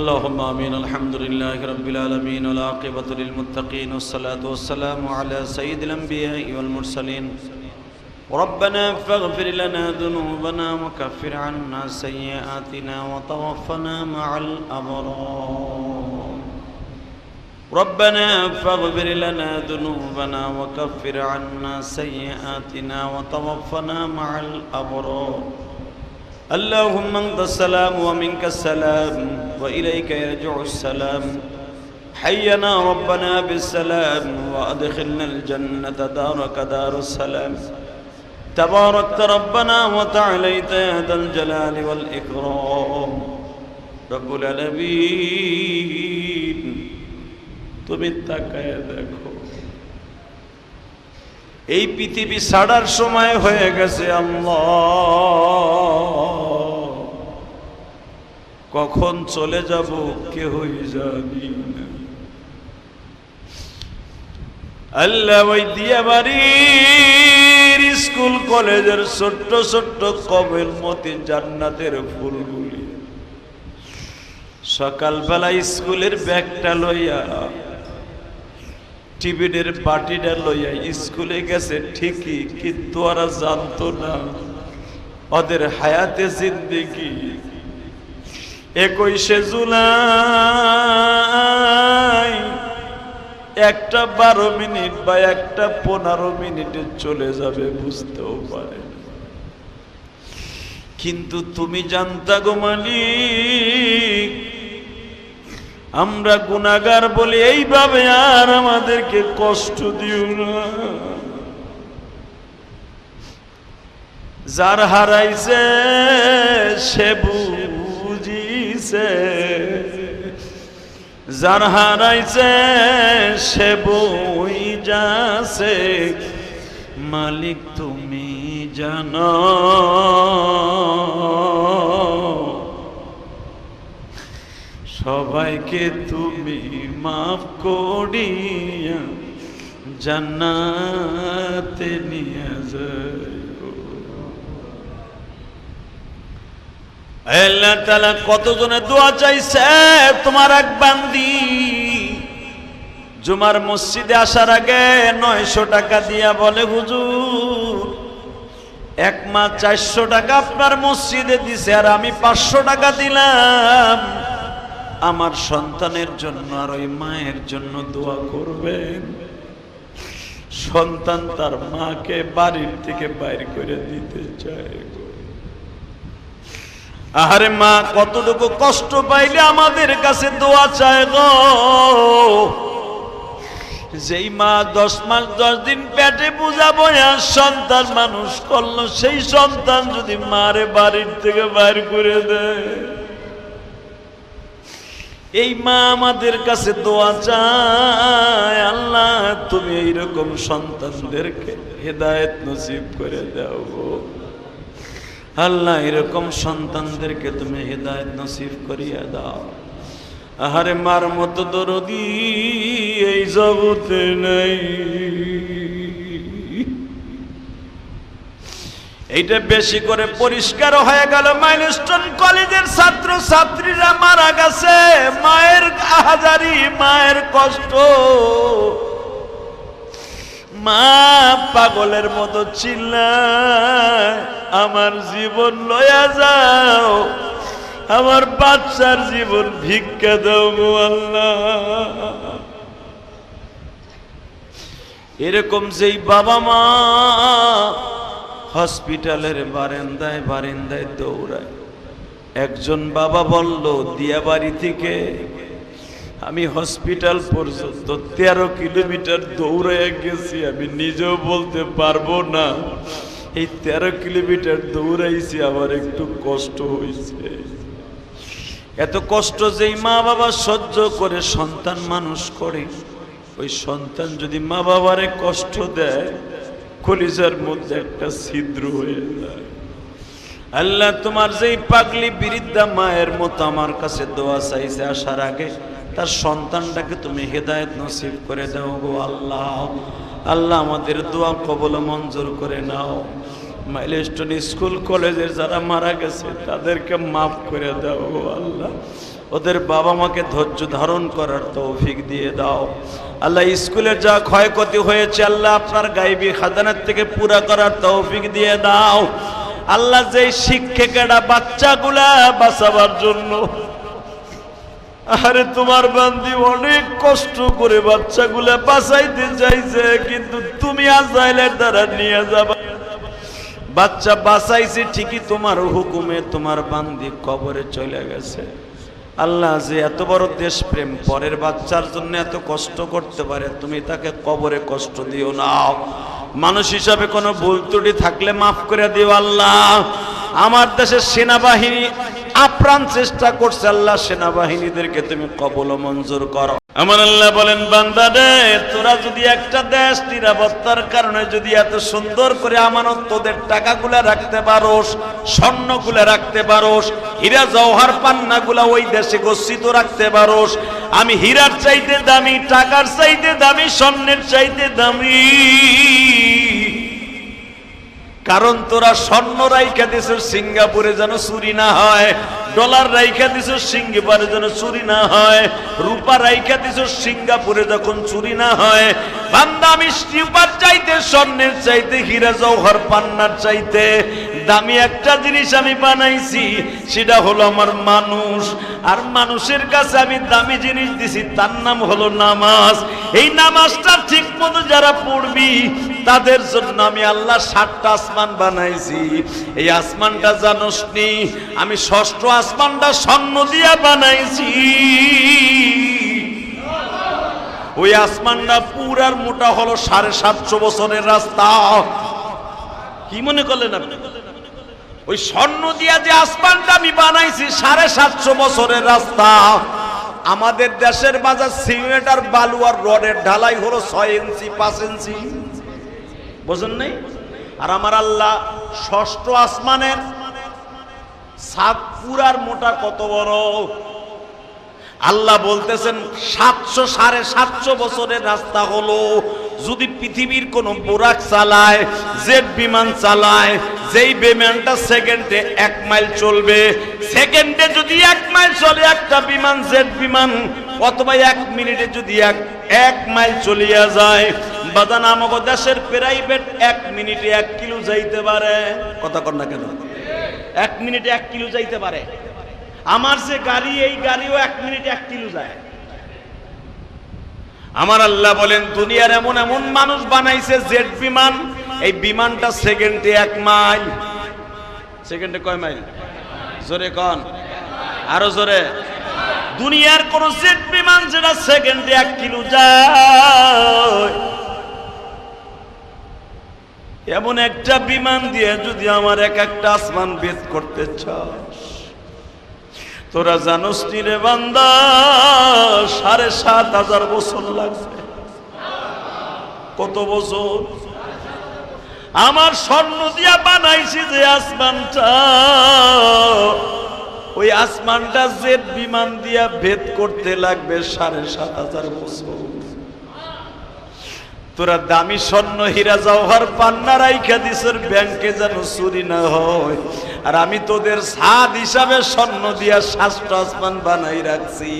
اللهم آمين. الحمد لله رب العالمين والعاقبة للمتقين والصلاة والسلام على سيد الأنبياء والمرسلين. ربنا فاغفر لنا ذنوبنا وكفر عنا سيئاتنا وتوفنا مع الأبرار. ربنا فاغفر لنا ذنوبنا وكفر عنا سيئاتنا وتوفنا مع الأبرار. اللهم انت السلام ومنك السلام وإليك يرجع السلام حينا ربنا بالسلام وأدخلنا الجنة دارك دار السلام تباركت ربنا وتعاليت يا ذا الجلال والإكرام رب العالمين তুমি তাকায় দেখো এই পৃথিবী ছাড়ার সময় হয়ে গেছে আল্লাহ কখন চলে যাব কেহই জানি না। আল্লাহ ওই দিয়া বাড়ির স্কুল, কলেজের ছোট্ট ছোট্ট কবের মতে জান্নাতের ফুলগুলি। সকালবেলা স্কুলের ব্যাগটা লইয়া, টিফিনের বাটিটা লইয়া স্কুলে গেছে, ঠিকই কিন্তু ওরা জানতো না। ওদের হায়াতে জিন্দেগি। একুশে জুলাই। একটা বারো মিনিট বা একটা পনেরো মিনিটে চলে যাবে, বুঝতেও পারে কিন্তু তুমি জানতা গো মালিক, আমরা গুনাগার বলে এইভাবে আর আমাদেরকে কষ্ট দিও না। যার হারাইছে, সে বুঝিছে যার হারাইছে সে বই যাছে মালিক তুমি জানো, সবাইকে তুমি মাফ করিয়া জান্নাতে নিয়ে যাও। আল্লাহ তাআলা কতজনে দোয়া চাইছে? তোমার এক বান্দি। জুমার মসজিদে আসার আগে নয়শো টাকা দিয়া বলে, হুজুর, এক মাস চারশো টাকা আপনার মসজিদে দিছে আর আমি পাঁচশো টাকা দিলাম। আমার সন্তানের জন্য আর ওই মায়ের জন্য দোয়া করবেন। সন্তান তার মাকে বাড়ির থেকে বাইর করে দিতে চায়। আহারে মা, কতটুকু কষ্ট পাইলে আমাদের কাছে দোয়া চায় গো? যেই মা দশ মাস, দশ দিন পেটে বুঝাবো আর সন্তান মানুষ করল, সেই সন্তান যদি মারে বাড়ির থেকে বাইর করে দেয়। এই মা আমাদের কাছে দোয়া চায়, আল্লাহ তুমি এইরকম সন্তানদেরকে হেদায়েত নসিব করে দাও আল্লাহ, এরকম সন্তানদেরকে তুমি হেদায়েত নসিব করিয়া দাও। আহারে, মার মতো দরদি এই জগতে নাই। এইটা বেশি করে পরিষ্কার হয়ে গেল। মাইলস্টোন কলেজের ছাত্র ছাত্রীরা মারা গেছে। মায়ের আহাজারি, মায়ের কষ্ট। মা পাগলের মতো চিল্লায় আমার জীবন লয়া যাও, আমার বাচ্চার জীবন ভিক্ষা দাও গো আল্লাহ। এরকম যেই বাবা মা হসপিটালের বারেন্দায় বারেন্দায় দৌড়ায়, একজন বাবা বলল, দিয়াবাড়ি থেকে আমি হসপিটাল পর্যন্ত তেরো কিলোমিটার দৌড়ে গেছি, আমি নিজেও বলতে পারব না। এই তেরো কিলোমিটার দৌড়াইছি, আমার একটু কষ্ট হয়েছে এত কষ্ট যেই মা বাবা সহ্য করে, সন্তান মানুষ করে, ওই সন্তান যদি মা বাবারে কষ্ট দেয়, কলিজার মধ্যে একটা ছিদ্র হয়ে যায়। আল্লাহ তোমার যেই পাগলি বিরিদ্ধা মায়ের মতো আমার কাছে দোয়া চাইছে আসার আগে তার সন্তানটাকে তুমি হেদায়েত নসিব করে দাও গো আল্লাহ। আল্লাহ আমাদের দোয়া কবল মঞ্জুর করে নাও। মাইলস্টোন স্কুল কলেজের যারা মারা গেছে, তাদেরকে মাফ করে দাও গো আল্লাহ। ওদের বাবা মাকে ধৈর্য ধারণ করার তৌফিক দিয়ে দাও। আল্লাহ, স্কুলের যা ক্ষয়ক্ষতি হয়েছে, আল্লাহ আপনার গাইবি খাজানার থেকে পুরা করার তৌফিক দিয়ে দাও। আল্লাহ যে শিক্ষকেরা বাচ্চাগুলা বাঁচাবার জন্য আরে তোমার বান্দি অনেক কষ্ট করে বাচ্চাগুলা বাঁচাইতে চাইছে, কিন্তু তুমি আজাইলের দ্বারা নিয়ে যাবা। বাচ্চা বাঁচাইছে ঠিকই তোমার হুকুমে, তোমার বান্দি কবরে চলে গেছে। আল্লাহ যে এত বড় দেশপ্রেম, পরের বাচ্চার জন্য এত কষ্ট করতে পারে, তুমি তাকে কবরে কষ্ট দিও না। মানুষ হিসাবে কোনো ভুল ত্রুটি থাকলে মাফ করে দিও আল্লাহ। আমার দেশের সেনাবাহিনী আপ্রাণ চেষ্টা করছে আল্লাহ সেনাবাহিনীদেরকে, তুমি কবল মঞ্জুর করো। আমার আল্লাহ বলেন, বান্দা রে, তোরা যদি একটা দেশ নিরাপত্তার কারণে যদি এত সুন্দর করে আমানত তোদের টাকাগুলা রাখতে পারোস, স্বর্ণগুলা রাখতে পারোস, হীরা জওহার পান্নাগুলা ওই দেশে গচ্ছিত রাখতে পারোস, আমি হীরার চাইতে দামি, টাকার চাইতে দামি, স্বর্ণের চাইতে দামি। কারণ তোরা স্বর্ণ রাইখা দিছ সিঙ্গাপুরে যেন চুরি না হয়, ডলার রাইখা দিছ সিঙ্গাপুরে যেন চুরি না হয়, রূপা রাইখা দিছ সিঙ্গাপুরে যখন চুরি না হয়, বান্দা আমি রূপার চাইতে, স্বর্ণের চাইতে, হীরা জৌহর পান্নার চাইতে দামি একটা জিনিস আমি বানাইছি, সেটা হলো আমার মানুষ। আর মানুষের কাছে আমি দামি জিনিস দিছি, তার নাম হলো নামাজ। এই নামাজটা ঠিক মতো যারা পড়বি, তাদের জন্য আমি আল্লাহ সাতটা আসমান বানাইছি। এই আসমানটা জানোস নি আমি ষষ্ঠ আসমানটা স্বর্ণ দিয়া বানাইছি। ওই আসমানটা পুরার মোটা হলো সাড়ে সাতশো বছরের রাস্তা। কি মনে করলেন আপনি? ওই স্বর্ণ দিয়া যে আসমানটা আমি বানাইছি, সাড়ে সাতশো বছরের রাস্তা। আমাদের দেশের বাজার সিমেন্ট আর বালু আর রডের ঢালাই হলো ছয় ইঞ্চি, পাঁচ ইঞ্চি। বোঝেন নেই? আর আমার আল্লাহ ষষ্ঠ আসমানের সাত পুরার মোটা কত বড়? আল্লাহ বলতেছেন, সাতশো সাড়ে সাতশো বছরের রাস্তা হলো, যদি পৃথিবীর কোন বোরাক চালায়, জেট বিমান চালায়, যেই বিমানটা সেকেন্ডে এক মাইল চলবে, সেকেন্ডে যদি এক মাইল চলে একটা বিমান, জেট বিমান, অথবা এক মিনিটে যদি এক এক মাইল চলিয়া যায় বাদান আমাকে দেশের প্রাইভেট এক মিনিটে এক কিলো যাইতে পারে। কথা কর না কেন? এক মিনিটে এক কিলো যাইতে পারে। আমার যে গাড়ি, এই গাড়িও এক মিনিট এক কিলো যায়। আমার আল্লাহ বলেন, দুনিয়ার এমন এমন মানুষ বানাইছে, জেট বিমান, এই বিমানটা সেকেন্ডে এক মাইল। সেকেন্ডে কয় মাইল? জোরে কন। আরও জোরে। দুনিয়ার কোন জেট বিমান যেটা সেকেন্ডে এক কিলো যায়। এমন একটা বিমান দিয়ে যদি আমার এক একটা আসমান ভেদ করতে চাস তোরা জানোস রে বান্দা, সাড়ে সাত হাজার বছর লাগবে। কত বছর? আমার স্বর্ণ দিয়া বানাইছি যে আসমানটা, ওই আসমানটা জেট বিমান দিয়া ভেদ করতে লাগবে সাড়ে সাত হাজার বছর। তোরা দামি স্বর্ণ হীরা জওহর পান্না রাইখা দিসের ব্যাংকে যেন চুরি না হয়। আর আমি তোদের সাদ হিসাবে স্বর্ণ দিয়া শাস্ত্র আসমান বানাই রাখছি।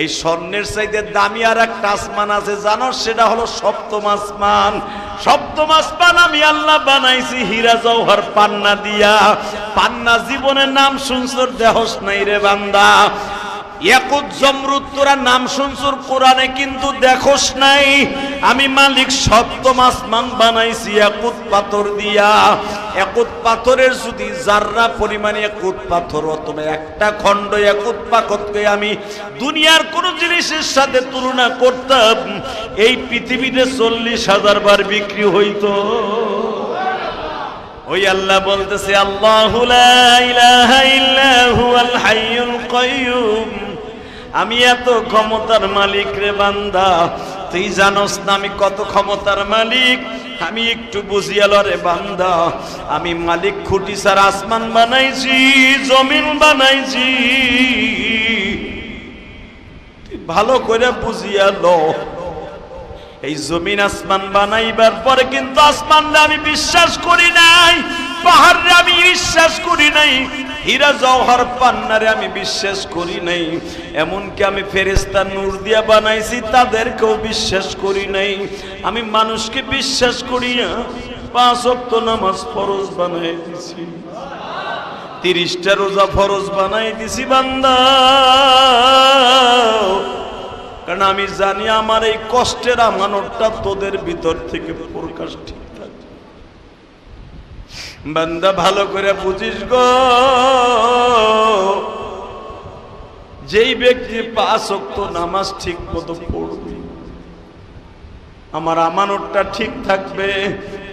এই স্বর্ণের চাইতে দামি আর একটা আসমান আছে, জানো? সেটা হলো সপ্তম আসমান। সপ্তম আসমান আমি আল্লাহ বানাইছি হীরা জওহর পান্না দিয়া। পান্না জীবনের নাম শুনছর দেহস নাই রে বান্দা। নাম কিন্তু দেখোস নাই। আমি মালিক বানাইছি পাথর দিয়া। একুত পাথরের যদি পরিমাণে পাথর একটা খণ্ড একুত পাথরকে আমি দুনিয়ার কোন জিনিসের সাথে তুলনা করতাম, এই পৃথিবীতে চল্লিশ হাজার বার বিক্রি হইতো। ওই আল্লাহ বলতেছে, আল্লাহু আমি এত ক্ষমতার মালিক রে বান্দা। তুই জানোস না আমি কত ক্ষমতার মালিক? আমি একটু বুঝিয়াল রে বান্দা। আমি মালিক খুঁটি সার আসমান বানাইছি, জমিন বানাইছি। ভালো করে বুঝিয়ালো এই জমিন আসমান বানাইবার পরে কিন্তু আসমান আমি বিশ্বাস করি নাই পাহাড়ে আমি বিশ্বাস করি নাই। হীরা জওহর পান্নারে আমি বিশ্বাস করি নাই। এমনকি আমি ফেরেস্তা নূর দিয়া বানাইছি, তাদেরকেও বিশ্বাস করি নাই। আমি মানুষকে বিশ্বাস করিয়া পাঁচ অক্ত নামাজ ফরজ বানাই দিছি। তিরিশটা রোজা ফরজ বানাই দিছি, বান্দা। কারণ আমি জানি আমার এই কষ্টের আমানতটা তোদের ভিতর থেকে প্রকাশ ঠিক বান্দা ভালো করে বুঝিস গো। যেই ব্যক্তি পাঁচ অক্ত নামাজ ঠিক মতো পড়বে, আমার আমানতটা ঠিক থাকবে,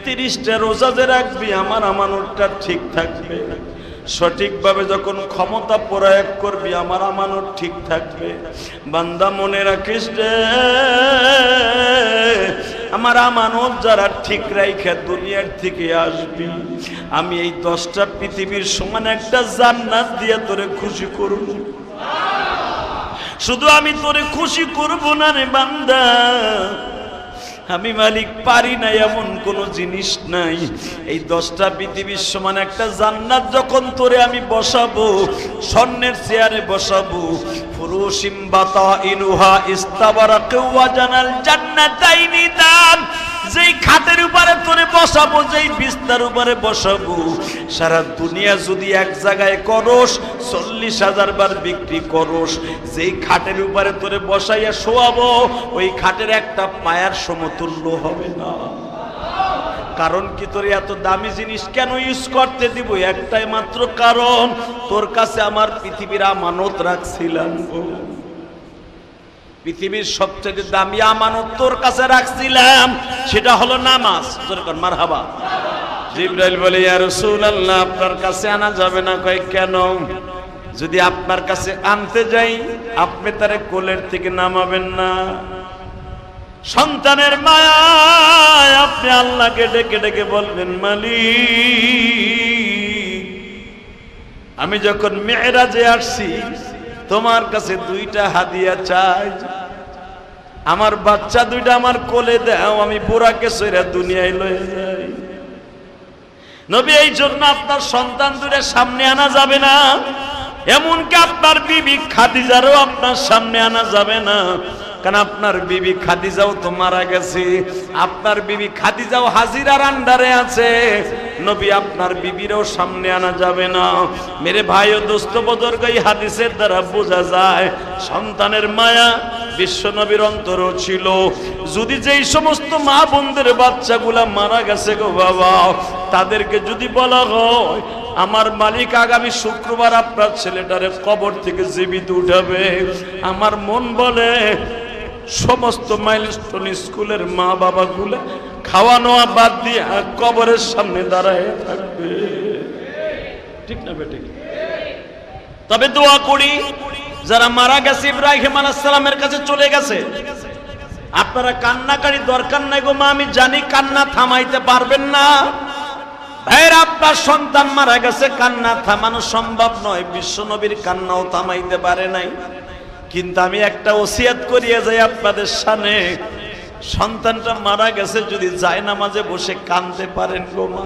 তিরিশটা রোজা যে রাখবি, আমার আমানতটা ঠিক থাকবে। সঠিকভাবে যখন ক্ষমতা প্রয়োগ করবি, আমার আমানত ঠিক থাকবে। বান্দা মনে রাখিস রে আমার আমানত যারা ঠিক রাইখা দুনিয়ার থেকে আসবি, আমি এই দশটা পৃথিবীর সমান একটা জান্নাত দিয়ে তোরে খুশি করব। শুধু আমি তোরে খুশি করব না রে বান্দা। আমি মালিক পারি না, এমন কোন জিনিস নাই। এই দশটা পৃথিবীর সমান একটা জান্নাত যখন তোরে আমি বসাবো, স্বর্ণের চেয়ারে বসাবো ফুরুসিম বাতা ইনুহা ইস্তাবারা কেউ জানাল জান্নাতাইনি দান। যেই খাটের উপরে তোরে বসাবো, যেই বিস্তার উপরে বসাবো, সারা দুনিয়া যদি এক জায়গায় করস, চল্লিশ হাজার বার বিক্রি করস, যেই খাটের উপরে তোরে বসাইয়া শোয়াবো, ওই খাটের একটা পায়ার সমতুল্য হবে না কারণ কি তোর এত দামি জিনিস কেন ইউজ করতে দিব একটাই মাত্র কারণ, তোর কাছে আমার পৃথিবীর আমানত রাখছিলাম। পৃথিবীর সবচেয়ে দামি আমানত তোর কাছে রাখছিলাম, সেটা হলো নামাজ। যেরকম মার হাবা জিব্রাইল বলে, ইয়া রাসূলুল্লাহ, আপনার কাছে আনা যাবে না। কয়, কেন? যদি আপনার কাছে আনতে যাই, আপনি তারে কোলের থেকে নামাবেন না। সন্তানের মায়ায় আপনি আল্লাহকে ডেকে ডেকে বলবেন, মালিক, আমি যখন মেয়েরাজে আসছি, তোমার কাছে দুইটা হাদিয়া চাই। আমার বাচ্চা দুইটা আমার কোলে দাও, আমি বুড়াকে সইরা দুনিয়ায় লয়ে যাই। নবী, এই জন্য আপনার সন্তান দুইটা সামনে আনা যাবে না। এমনকি আপনার বিবি খাদিজারও আপনার সামনে আনা যাবে না। কারণ আপনার বিবি খাদিজাও তো মারা গেছে। আপনার বিবি খাদিজাও হাজিরার আন্ডারে আছে। নবী আপনার বিবিরও সামনে আনা যাবে না। মেরে ভাই ও দোস্ত বদর্গ হাদিসের দ্বারা বোঝা যায়, সন্তানের মায়া বিশ্ব নবীর অন্তর ছিল। যদি যেই সমস্ত মা বোনদের বাচ্চাগুলা মারা গেছে গো বাবা, তাদেরকে যদি বলা হয়, আমার মালিক আগামী শুক্রবার আপনার ছেলেটারে কবর থেকে জীবিত উঠাবে। আমার মন বলে, সমস্ত মাইলস্টোন স্কুলের মা বাবাগুলা খাওয়া নোয়া বাদ দিয়ে কবরের সামনে দাঁড়ায় থাকবে। ঠিক না বেটে? তবে দোয়া করি, যারা মারা গেছে ইব্রাহিম আলাইসালামের কাছে চলে গেছে, আপনারা কান্নাকারি দরকার নাই গো মা, আমি জানি কান্না থামাইতে পারবেন না। ভাইয়ের আপনার সন্তান মারা গেছে, কান্না থামানো সম্ভব নয় বিশ্ব নবীর কান্নাও থামাইতে পারে নাই। কিন্তু আমি একটা ওসিয়াত করিয়ে যাই আপনাদের সামনে। সন্তানটা মারা গেছে যদি যায় নামাজে বসে কানতে পারেন গো মা।